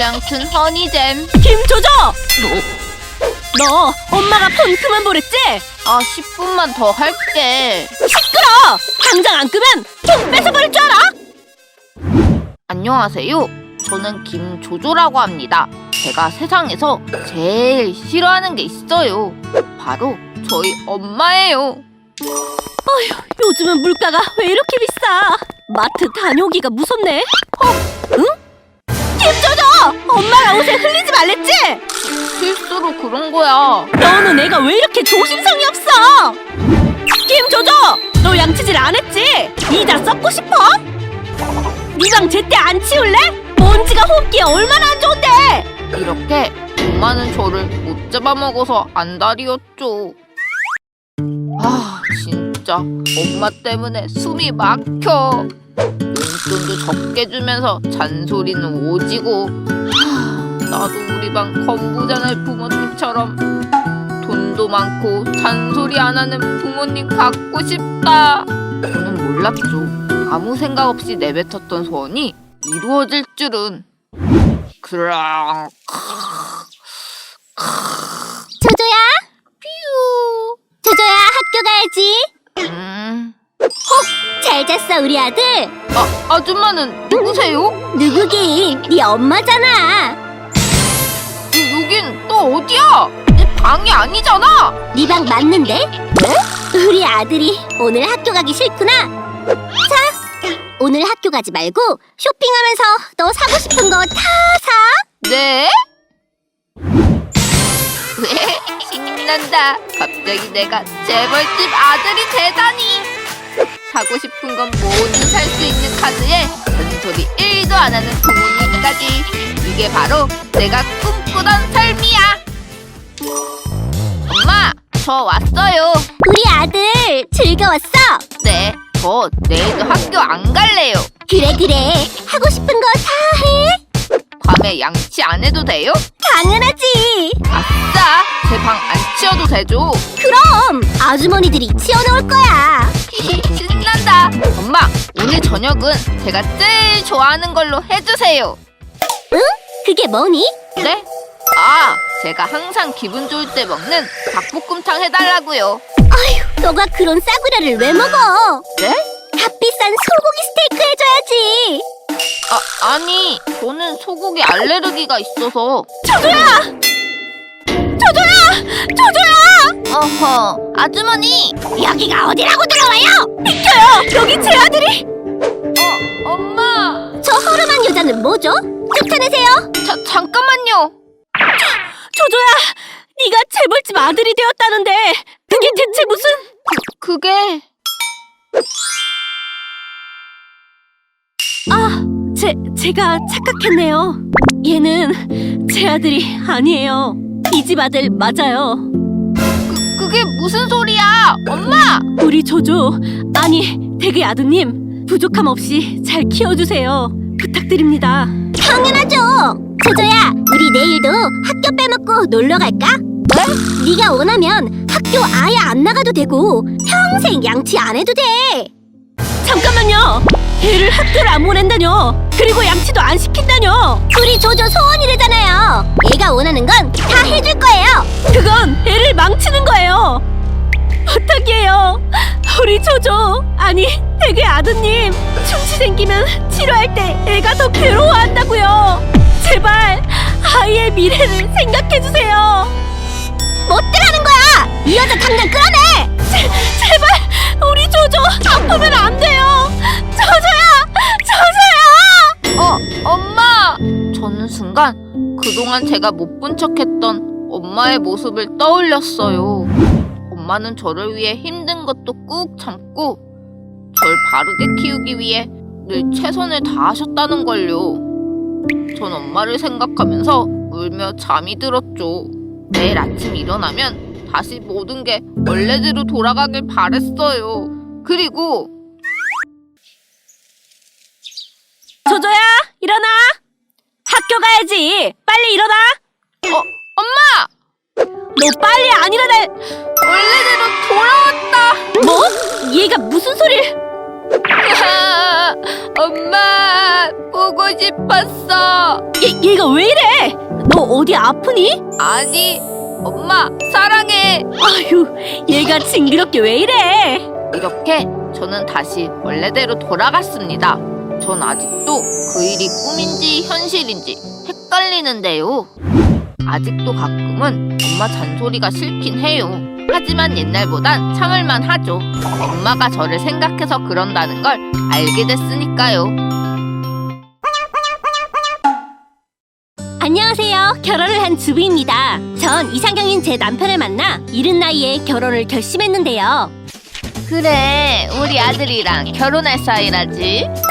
량 튼 허니잼. 김조조! 너 엄마가 폰 그만 보랬지? 아, 10분만 더 할게. 시끄러! 당장 안 끄면 폰 뺏어버릴 줄 알아? 안녕하세요. 저는 김조조라고 합니다. 제가 세상에서 제일 싫어하는 게 있어요. 바로 저희 엄마예요. 요즘은 물가가 왜 이렇게 비싸? 마트 다녀오기가 무섭네. 어? 응? 엄마가 옷에 흘리지 말랬지? 실수로 그런 거야. 너는 애가 왜 이렇게 조심성이 없어? 김 조조! 너 양치질 안 했지? 이자 썩고 싶어? 네 방 제때 안 치울래? 먼지가 홈기에 얼마나 안 좋은데! 이렇게 엄마는 저를 못 잡아먹어서 안달이었죠. 아, 진짜 엄마 때문에 숨이 막혀. 용돈도 적게 주면서 잔소리는 오지고. 하, 나도 우리 방 건부자네 부모님처럼 돈도 많고 잔소리 안 하는 부모님 갖고 싶다. 저는 몰랐죠. 아무 생각 없이 내뱉었던 소원이 이루어질 줄은. 그랑 조조야? 뾰. 조조야, 학교 가야지. 음. 잘 잤어, 우리 아들. 아, 아줌마는 누구세요? 누구긴? 네 엄마잖아. 여, 여긴 또 어디야? 내 방이 아니잖아. 네 방 맞는데? 네? 우리 아들이 오늘 학교 가기 싫구나. 자, 오늘 학교 가지 말고 쇼핑하면서 너 사고 싶은 거 다 사. 네? 왜? 신난다. 갑자기 내가 재벌집 아들이 되다니. 사고 싶은 건 모두 살 수 있는 카드에 잔소리 1도 안 하는 부모님까지. 이게 바로 내가 꿈꾸던 삶이야. 엄마, 저 왔어요. 우리 아들 즐거웠어? 네, 저 내일도 학교 안 갈래요. 그래 그래. 하고 싶은 거 다 해. 밤에 양치 안 해도 돼요? 당연하지. 아싸! 제 방 안 치워도 되죠? 그럼 아주머니들이 치워놓을 거야. 엄마, 오늘 저녁은 제가 제일 좋아하는 걸로 해주세요. 응? 그게 뭐니? 네? 아, 제가 항상 기분 좋을 때 먹는 닭볶음탕 해달라고요. 아휴, 너가 그런 싸구려를 왜 먹어? 네? 값비싼 소고기 스테이크 해줘야지. 아, 아니, 저는 소고기 알레르기가 있어서. 조조야! 조조야! 조조야! 어허, 아주머니! 여기가 어디라고 들어와요? 뭐죠? 쫓아내세요. 자, 잠깐만요! 조조야! 네가 재벌집 아들이 되었다는데 그게 대체 무슨... 그게... 아, 제, 제가 착각했네요. 얘는 제 아들이 아니에요. 이 집 아들 맞아요. 그, 그게 무슨 소리야! 엄마! 우리 조조, 아니, 댁의 아드님, 부족함 없이 잘 키워주세요. 부탁드립니다. 당연하죠. 조조야, 우리 내일도 학교 빼먹고 놀러 갈까? 네? 네가 원하면 학교 아예 안 나가도 되고 평생 양치 안 해도 돼. 잠깐만요! 얘를 학교를 안 보낸다뇨! 그리고 양치도 안 시킨다뇨! 우리 조조 소원이래잖아요. 얘가 원하는 건 다 해줄 거예요. 그건 애를 망치는 거예요! 부탁이에요! 우리 조조, 아니, 댁의 아드님, 충치 생기면 치료할 때 애가 더 괴로워한다고요! 제발, 아이의 미래를 생각해 주세요! 못들하는 거야. 이 여자 당장 끌어내. 제, 제발, 우리 조조, 아프면 안 돼요! 조조야! 조조야! 어, 엄마! 저는 순간 그동안 제가 못 본 척했던 엄마의 모습을 떠올렸어요. 엄마는 저를 위해 힘든 것도 꾹 참고 절 바르게 키우기 위해 늘 최선을 다하셨다는 걸요. 전 엄마를 생각하면서 울며 잠이 들었죠. 내일 아침 일어나면 다시 모든 게 원래대로 돌아가길 바랬어요. 그리고 조조야, 일어나! 학교 가야지! 빨리 일어나! 어, 엄마! 너 빨리 안 일어날... 원래대로 돌아왔다! 뭐? 얘가 무슨 소리를... 엄마, 꼭 보고 싶었어. 얘, 얘가 왜 이래? 너 어디 아프니? 아니, 엄마, 사랑해. 아휴, 얘가 징그럽게 왜 이래? 이렇게 저는 다시 원래대로 돌아갔습니다. 전 아직도 그 일이 꿈인지 현실인지 헷갈리는데요. 아직도 가끔은 엄마 잔소리가 싫긴 해요. 하지만 옛날보단 참을만 하죠. 엄마가 저를 생각해서 그런다는 걸 알게 됐으니까요. 안녕하세요. 결혼을 한 주부입니다. 전 이상형인 제 남편을 만나 이른 나이에 결혼을 결심했는데요. 그래, 우리 아들이랑 결혼할 사이라지.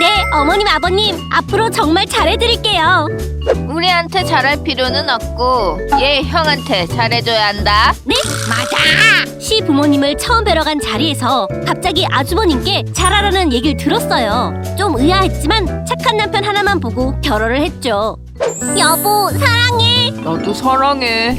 네, 어머님, 아버님, 앞으로 정말 잘해드릴게요. 우리한테 잘할 필요는 없고 얘 형한테 잘해줘야 한다. 네, 맞아. 시 부모님을 처음 뵈러 간 자리에서 갑자기 아주버님께 잘하라는 얘기를 들었어요. 좀 의아했지만 착한 남편 하나만 보고 결혼을 했죠. 여보, 사랑해. 나도 사랑해.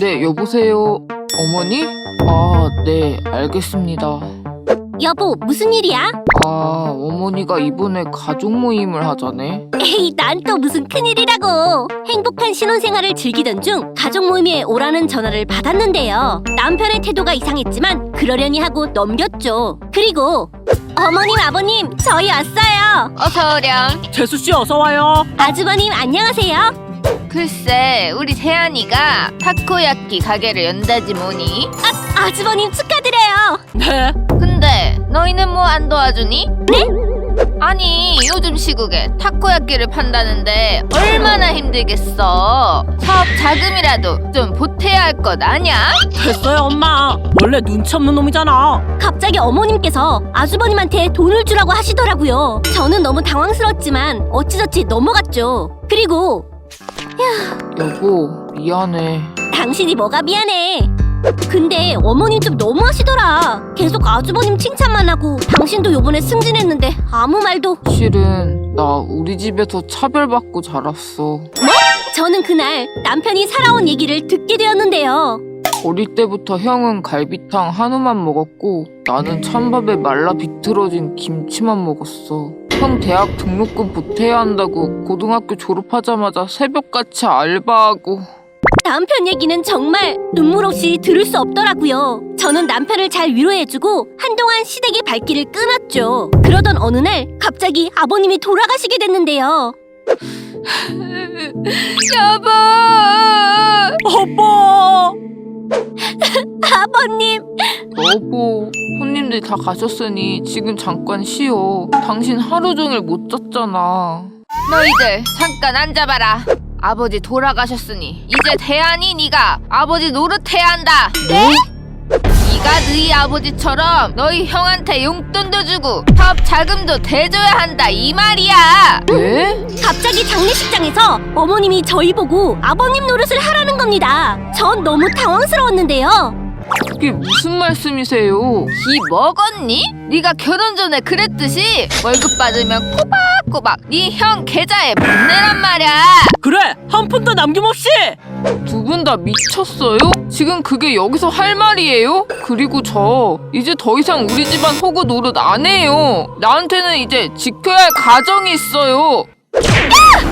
네, 여보세요. 어머니? 아, 네, 알겠습니다. 여보, 무슨 일이야? 아, 어머니가 이번에 가족 모임을 하자네. 에이, 난 또 무슨 큰일이라고. 행복한 신혼생활을 즐기던 중 가족 모임에 오라는 전화를 받았는데요. 남편의 태도가 이상했지만 그러려니 하고 넘겼죠. 그리고 어머님, 아버님, 저희 왔어요. 어서 오렴. 재수 씨 어서 와요. 아주버님, 안녕하세요. 글쎄, 우리 세안이가 타코야끼 가게를 연다지 뭐니? 아, 아주버님 축하드려요. 네. 근데 너희는 뭐 안 도와주니? 네? 아니, 요즘 시국에 타코야끼를 판다는데 얼마나 힘들겠어. 사업 자금이라도 좀 보태야 할 것 아냐? 됐어요 엄마. 원래 눈치 없는 놈이잖아. 갑자기 어머님께서 아주버님한테 돈을 주라고 하시더라고요. 저는 너무 당황스러웠지만 어찌저찌 넘어갔죠. 그리고 여보, 미안해. 당신이 뭐가 미안해. 근데 어머님 좀 너무하시더라. 계속 아주버님 칭찬만 하고 당신도 요번에 승진했는데 아무 말도. 실은 나 우리 집에서 차별받고 자랐어. 저는 그날 남편이 살아온 얘기를 듣게 되었는데요. 어릴 때부터 형은 갈비탕 한우만 먹었고 나는 찬밥에 말라 비틀어진 김치만 먹었어. 형 대학 등록금 보태야 한다고 고등학교 졸업하자마자 새벽같이 알바하고 남편 얘기는 정말 눈물 없이 들을 수 없더라고요. 저는 남편을 잘 위로해주고 한동안 시댁의 발길을 끊었죠. 그러던 어느 날 갑자기 아버님이 돌아가시게 됐는데요. 여보! 오빠. 아버님, 여보, 손님들 다 가셨으니 지금 잠깐 쉬어. 당신 하루 종일 못 잤잖아. 너희들 잠깐 앉아봐라. 아버지 돌아가셨으니 이제 대안이 네가 아버지 노릇해야 한다. 네? 네가 너희 아버지처럼 너희 형한테 용돈도 주고 사업 자금도 대줘야 한다 이 말이야. 네? 갑자기 장례식장에서 어머님이 저희 보고 아버님 노릇을 하라는 겁니다. 전 너무 당황스러웠는데요. 그게 무슨 말씀이세요? 기 먹었니? 네가 결혼 전에 그랬듯이 월급 받으면 꼬박꼬박 네 형 계좌에 보내란 말이야. 그래 한 푼도 남김없이. 두 분 다 미쳤어요? 지금 그게 여기서 할 말이에요? 그리고 저 이제 더 이상 우리 집안 호구 노릇 안 해요. 나한테는 이제 지켜야 할 가정이 있어요.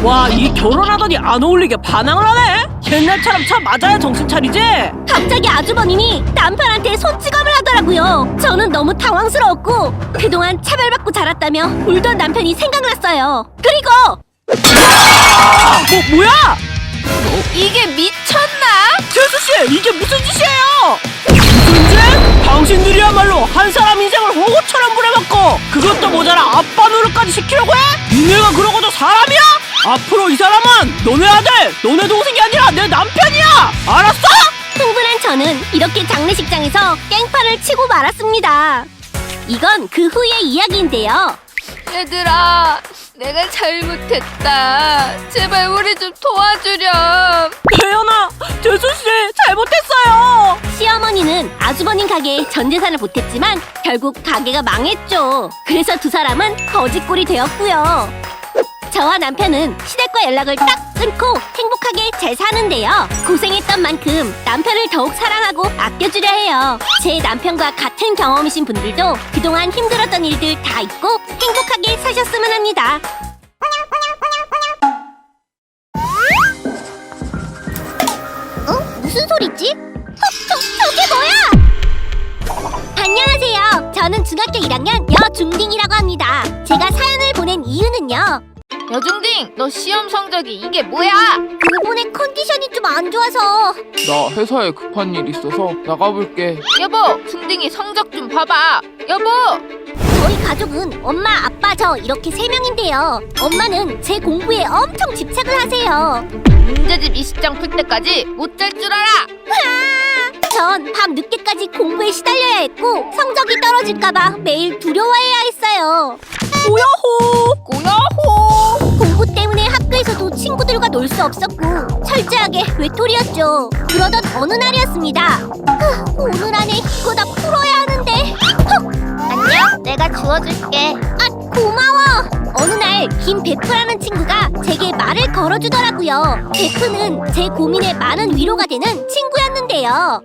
와 이 결혼하더니 안 어울리게 반항을 하네. 옛날처럼 차 맞아야 정신 차리지. 갑자기 아주버님이 남편한테 손찌검을 하더라고요. 저는 너무 당황스러웠고 그동안 차별받고 자랐다며 울던 남편이 생각났어요. 그리고 뭐 뭐야? 이게 미쳤나? 재수 씨 이게 무슨 짓이에요? 무슨 짓? 당신들이야말로 한 사람 인생을 호구처럼 부려먹고 그것도 모자라 아빠 노릇까지 시키려고 해? 니네가 그러고도 사람이야? 앞으로 이 사람은 너네 아들, 너네 동생이 아니라 내 남편이야. 알았어? 흥분한 저는 이렇게 장례식장에서 깽판을 치고 말았습니다. 이건 그 후의 이야기인데요. 얘들아, 내가 잘못했다. 제발 우리 좀 도와주렴. 태연아, 재수 씨 잘못했어요. 시어머니는 아주버님 가게에 전 재산을 보탰지만 결국 가게가 망했죠. 그래서 두 사람은 거지꼴이 되었고요. 저와 남편은 시댁과 연락을 딱 끊고 행복하게 잘 사는데요. 고생했던 만큼 남편을 더욱 사랑하고 아껴주려 해요. 제 남편과 같은 경험이신 분들도 그동안 힘들었던 일들 다 잊고 행복하게 사셨으면 합니다. 어? 무슨 소리지? 저는 중학교 1학년 여중딩이라고 합니다. 제가 사연을 보낸 이유는요. 여중딩, 너 시험 성적이 이게 뭐야? 그분의 컨디션이 좀 안 좋아서 나 회사에 급한 일 있어서 나가볼게. 여보, 중딩이 성적 좀 봐봐. 여보! 저희 가족은 엄마, 아빠, 저 이렇게 세 명인데요. 엄마는 제 공부에 엄청 집착을 하세요. 문제집 20장 풀 때까지 못 잘 줄 알아! 전 밤 늦게까지 공부에 시달려야 했고 성적이 떨어질까봐 매일 두려워해야 했어요. 뭐야호! 꼬야호! 공부 때문에 학교에서도 친구들과 놀 수 없었고 철저하게 외톨이였죠. 그러던 어느 날이었습니다. 후, 오늘 안에 이거 다 풀어야 주워줄게. 아, 고마워. 어느 날 김 베프라는 친구가 제게 말을 걸어주더라고요. 베프는 제 고민에 많은 위로가 되는 친구였는데요.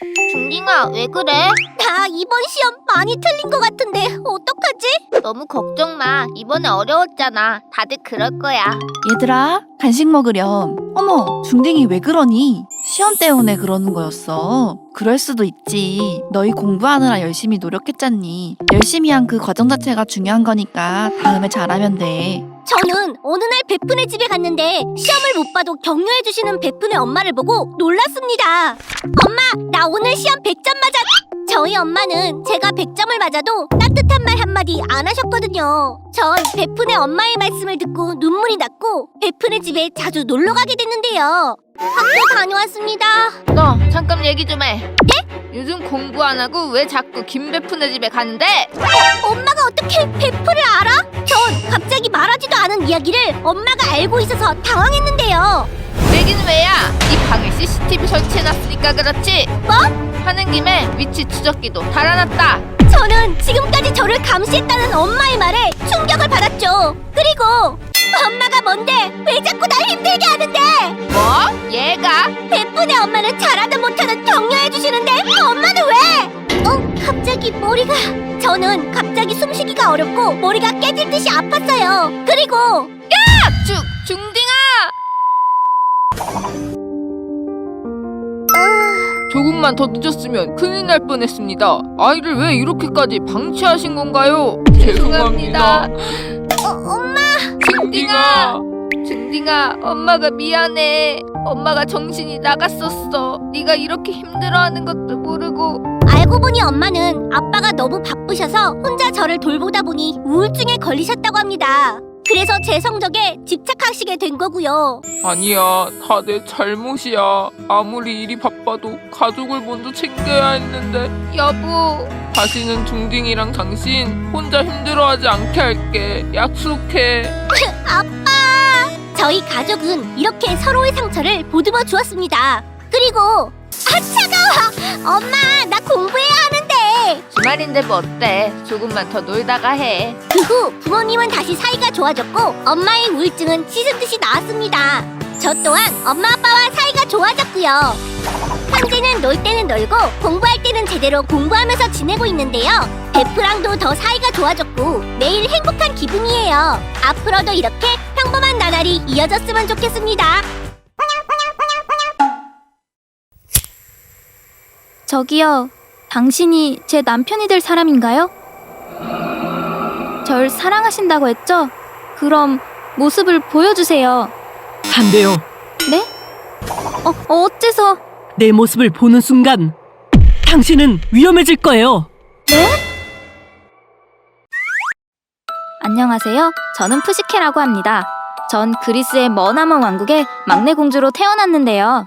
중 딩아, 왜 그래? 나 이번 시험 많이 틀린 것 같은데 어떡하지? 너무 걱정 마. 이번에 어려웠잖아. 다들 그럴 거야. 얘들아, 간식 먹으렴. 어머, 중딩이 왜 그러니? 시험 때문에 그러는 거였어. 그럴 수도 있지. 너희 공부하느라 열심히 노력했잖니. 열심히 한 그 과정 자체가 중요한 거니까 다음에 잘하면 돼. 저는 어느 날 베푼의 집에 갔는데 시험을 못 봐도 격려해 주시는 베푼의 엄마를 보고 놀랐습니다. 엄마, 나 오늘 시험 100점 맞았. 저희 엄마는 제가 100점을 맞아도 따뜻한 말 한마디 안 하셨거든요. 전 베푼의 엄마의 말씀을 듣고 눈물이 났고 베푼의 집에 자주 놀러 가게 됐는데요. 학교 다녀왔습니다. 너 잠깐 얘기 좀 해. 네? 요즘 공부 안 하고 왜 자꾸 김배푼의 집에 가는데? 엄마가 어떻게 베푼을 알아? 전 갑자기 말하지도 않은 이야기를 엄마가 알고 있어서 당황했는데요. 내기는 왜야? 이 방에 CCTV 설치해놨으니까 그렇지. 뭐? 하는 김에 위치 추적기도 달아놨다. 저는 지금까지 저를 감시했다는 엄마의 말에 충격을 받았죠. 그리고 엄마가 뭔데 왜 자꾸 날 힘들게 하는데? 뭐? 얘가? 베푼의 엄마는 잘하든 못하든 격려해 주시는데 엄마는 왜? 어, 갑자기 머리가 저는 갑자기 숨쉬기가 어렵고 머리가 깨질 듯이 아팠어요. 그리고 중 중딩아! 조금만 더 늦었으면 큰일 날 뻔했습니다. 아이를 왜 이렇게까지 방치하신 건가요? 죄송합니다. 어, 엄마 중딩아! 중딩아, 엄마가 미안해. 엄마가 정신이 나갔었어. 네가 이렇게 힘들어하는 것도 모르고 알고 보니 엄마는 아빠가 너무 바쁘셔서 혼자 저를 돌보다 보니 우울증에 걸리셨다고 합니다. 그래서 제 성적에 집착하시게 된 거고요. 아니야, 다 내 잘못이야. 아무리 일이 바빠도 가족을 먼저 챙겨야 했는데. 여보, 다시는 중딩이랑 당신 혼자 힘들어하지 않게 할게. 약속해. 아빠! 저희 가족은 이렇게 서로의 상처를 보듬어 주었습니다. 그리고 아 차가워! 엄마 나 공부해야 주말인데 뭐 어때? 조금만 더 놀다가 해. 그 후 부모님은 다시 사이가 좋아졌고 엄마의 우울증은 씻은 듯이 나았습니다. 저 또한 엄마 아빠와 사이가 좋아졌고요. 현재는 놀 때는 놀고 공부할 때는 제대로 공부하면서 지내고 있는데요. 베프랑도 더 사이가 좋아졌고 매일 행복한 기분이에요. 앞으로도 이렇게 평범한 나날이 이어졌으면 좋겠습니다. 저기요, 당신이 제 남편이 될 사람인가요? 절 사랑하신다고 했죠? 그럼 모습을 보여주세요. 안 돼요. 네? 어, 어째서? 내 모습을 보는 순간 당신은 위험해질 거예요. 안녕하세요. 저는 푸시케라고 합니다. 전 그리스의 머나먼 왕국의 막내 공주로 태어났는데요.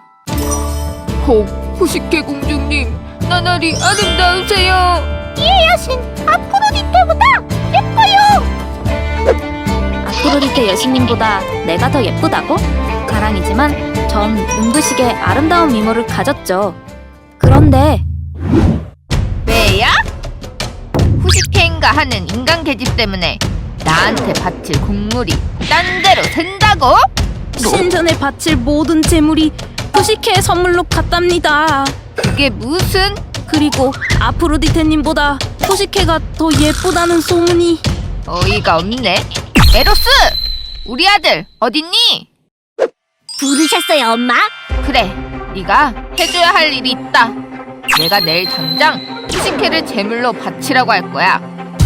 혹, 후식회 공주님, 나날이 아름다우세요. 아프로디테 여신님보다 내가 더 예쁘다고? 가랑이지만 전 눈부시게 아름다운 미모를 가졌죠. 그런데 왜야? 후식회인가 하는 인간 계집 때문에 나한테 바칠 국물이 딴 데로 샌다고? 신전에 바칠 모든 재물이 푸시케의 선물로 갔답니다. 그게 무슨 그리고 아프로디테님보다 푸시케가 더 예쁘다는 소문이 어이가 없네. 에로스! 우리 아들 어딨니? 부르셨어요, 엄마? 그래, 네가 해줘야 할 일이 있다. 내가 내일 당장 푸시케를 제물로 바치라고 할 거야.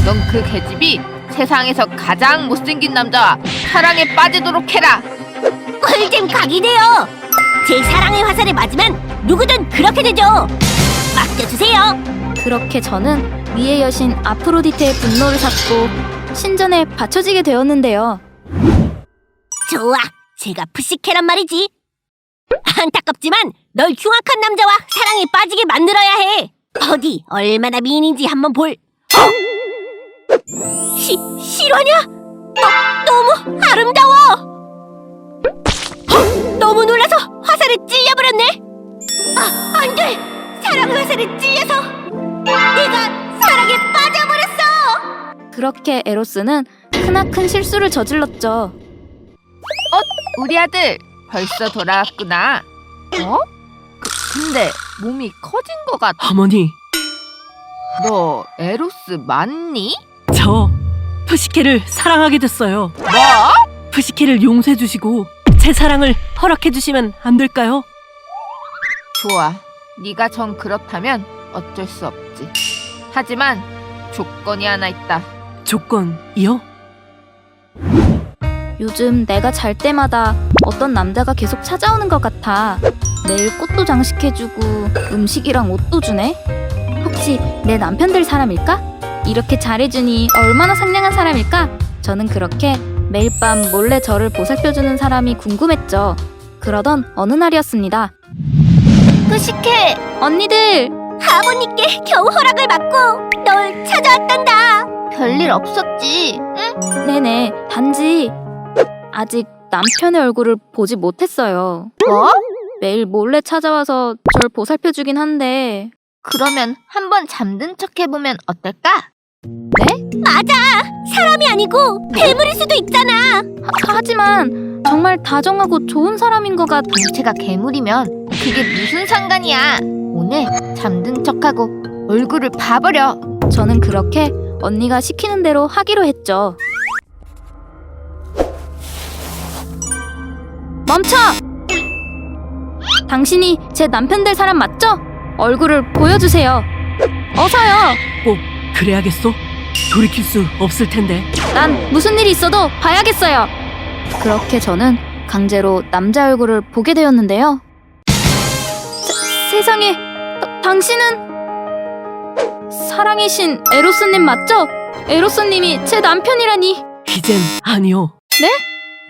넌 그 계집이 세상에서 가장 못생긴 남자와 사랑에 빠지도록 해라. 꿀잼 각이네요. 제 사랑의 화살에 맞으면 누구든 그렇게 되죠. 맡겨주세요. 그렇게 저는 미의 여신 아프로디테의 분노를 샀고 신전에 바쳐지게 되었는데요. 좋아, 제가 푸시케란 말이지. 안타깝지만 널 흉악한 남자와 사랑에 빠지게 만들어야 해. 어디 얼마나 미인인지 한번 볼. 어? 시 실화냐? 어, 너무 아름다워. 어, 너무 놀라서 화살에 찔려버렸네. 아, 안 돼. 사랑 화살에 찔려서 내가 사랑에 빠져버렸어. 그렇게 에로스는 크나큰 실수를 저질렀죠. 우리 아들 벌써 돌아왔구나. 어? 그, 근데 몸이 커진 것 같아. 어머니 너 에로스 맞니? 저 푸시케를 사랑하게 됐어요. 뭐? 푸시케를 용서해 주시고 제 사랑을 허락해 주시면 안 될까요? 좋아. 네가 정 그렇다면 어쩔 수 없지. 하지만 조건이 하나 있다. 조건이요? 요즘 내가 잘 때마다 어떤 남자가 계속 찾아오는 것 같아. 매일 꽃도 장식해주고 음식이랑 옷도 주네. 혹시 내 남편 될 사람일까? 이렇게 잘해주니 얼마나 상냥한 사람일까? 저는 그렇게 매일 밤 몰래 저를 보살펴주는 사람이 궁금했죠. 그러던 어느 날이었습니다. 푸시케, 언니들! 아버님께 겨우 허락을 받고 널 찾아왔단다. 별일 없었지. 네네, 단지 아직 남편의 얼굴을 보지 못했어요. 뭐? 매일 몰래 찾아와서 절 보살펴주긴 한데 그러면 한번 잠든 척 해보면 어떨까? 맞아. 사람이 아니고 괴물일 수도 있잖아. 하, 하지만 정말 다정하고 좋은 사람인 것 같... 정체가 괴물이면 그게 무슨 상관이야? 오늘 잠든 척하고 얼굴을 봐버려. 저는 그렇게 언니가 시키는 대로 하기로 했죠. 멈춰! 당신이 제 남편 될 사람 맞죠? 얼굴을 보여주세요. 어서요. 꼭 그래야겠어? 돌이킬 수 없을 텐데. 난 무슨 일이 있어도 봐야겠어요. 그렇게 저는 강제로 남자 얼굴을 보게 되었는데요. 세, 세상에, 다- 당신은 사랑의 신 에로스님 맞죠? 에로스님이 제 남편이라니. 이젠 아니요. 네?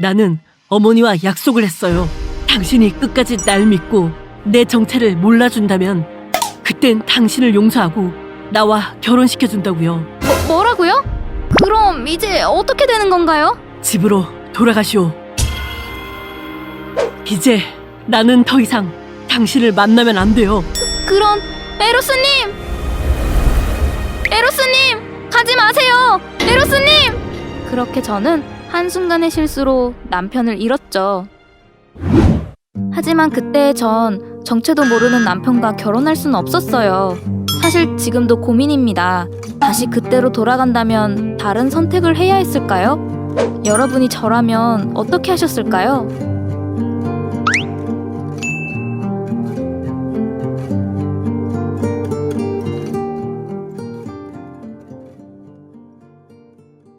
나는 어머니와 약속을 했어요. 당신이 끝까지 날 믿고 내 정체를 몰라준다면 그땐 당신을 용서하고 나와 결혼시켜준다고요. 뭐, 뭐라고요? 그럼 이제 어떻게 되는 건가요? 집으로 돌아가시오. 이제 나는 더 이상 당신을 만나면 안 돼요. 그런 에로스님! 에로스님! 가지 마세요! 에로스님! 그렇게 저는 한순간의 실수로 남편을 잃었죠. 하지만 그때 전 정체도 모르는 남편과 결혼할 수는 없었어요. 사실 지금도 고민입니다. 다시 그때로 돌아간다면 다른 선택을 해야 했을까요? 여러분이 저라면 어떻게 하셨을까요?